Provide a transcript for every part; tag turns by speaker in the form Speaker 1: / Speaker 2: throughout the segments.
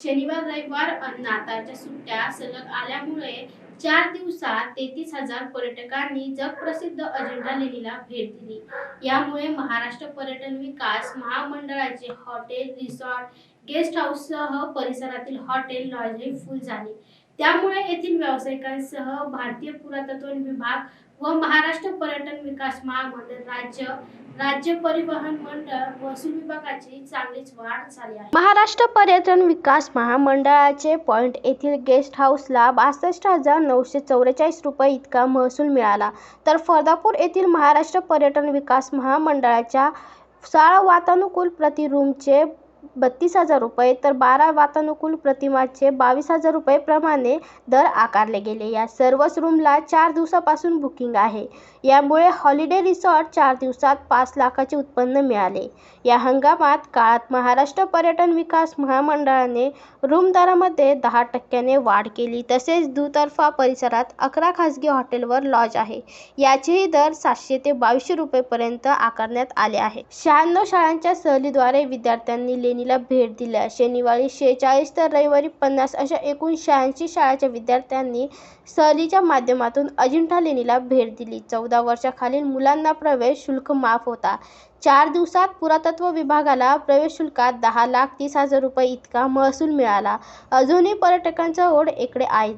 Speaker 1: शनिवार रविवार नाताळच्या सुट्ट्या सलग आल्यामुळे चार दिवसात तेहतीस हजार पर्यटकांनी जगप्रसिद्ध अजिंठा लेणीला भेट दिली. यामुळे महाराष्ट्र पर्यटन विकास महामंडळाचे हॉटेल रिसॉर्ट गेस्ट हाऊससह परिसरातील हॉटेल लॉजही फुल झाली. त्यामुळे येथील व्यावसायिकांसह भारतीय पुरातत्व विभाग व महाराष्ट्र पर्यटन विकास महामंडळ राज्य राज्य परिवहन मंडळ महसूल विभागाची चांगलीच वाढ झाली आहे.
Speaker 2: महाराष्ट्र पर्यटन विकास महामंडळाचे पॉइंट येथील गेस्ट हाऊसला बासष्ट हजार नऊशे चौवेचाळीस रुपये इतका महसूल मिळाला. तर फर्दापूर येथील महाराष्ट्र पर्यटन विकास महामंडळाच्या साळ वातानुकूल प्रति रूमचे बत्तीस हजार रुपये तर बारा वातानुकूल प्रतिमाचे बावीस हजार रुपये प्रमाणे दर आकारले गेले. या सर्वच रूमला चार दिवसापासून बुकिंग आहे. यामुळे हॉलिडे रिसॉर्ट चार दिवसात पाच लाखाचे उत्पन्न मिळाले. या हंगामात काळात महाराष्ट्र पर्यटन विकास महामंडळाने रूम दरामध्ये दहा टक्क्याने वाढ केली. तसेच दुतर्फा परिसरात अकरा खासगी हॉटेलवर लॉज आहे. याचेही दर सातशे ते बावीसशे रुपयेपर्यंत आकारण्यात आले आहे. शहाण्णव शाळांच्या सहलीद्वारे विद्यार्थ्यांनी लेणी लेणीला भेट दिल्या. शनिवारी शेहेचाळीस तर रविवारी पन्नास अशा एकूण शहाऐंशी शाळेच्या विद्यार्थ्यांनी सहलीच्या माध्यमातून अजिंठा लेणीला भेट दिली. चौदा वर्षाखालील मुलांना प्रवेश शुल्क माफ होता. चार दिवसात पुरातत्व विभागाला प्रवेश शुल्कात दहा लाख तीस हजार रुपये इतका महसूल मिळाला. अजूनही पर्यटकांचा ओढ इकडे आहे.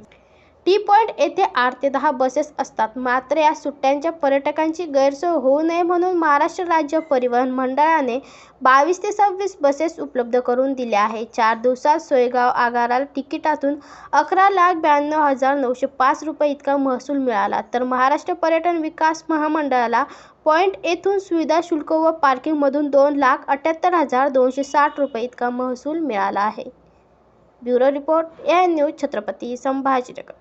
Speaker 2: टी पॉइंट येथे आठ ते दहा बसेस असतात. मात्र या सुट्ट्यांच्या पर्यटकांची गैरसोय होऊ नये म्हणून महाराष्ट्र राज्य परिवहन मंडळाने बावीस ते सव्वीस बसेस उपलब्ध करून दिल्या आहे चार दिवसात सोयगाव आगारा तिकिटातून अकरा लाख ब्याण्णव हजार नऊशे पाच रुपये इतका महसूल मिळाला. तर महाराष्ट्र पर्यटन विकास महामंडळाला पॉइंट येथून सुविधा शुल्क व पार्किंगमधून दोन लाख अठ्ठ्याहत्तर हजार दोनशे साठ रुपये इतका महसूल मिळाला आहे. Bureau report N news Chhatrapati Sambhajinagar.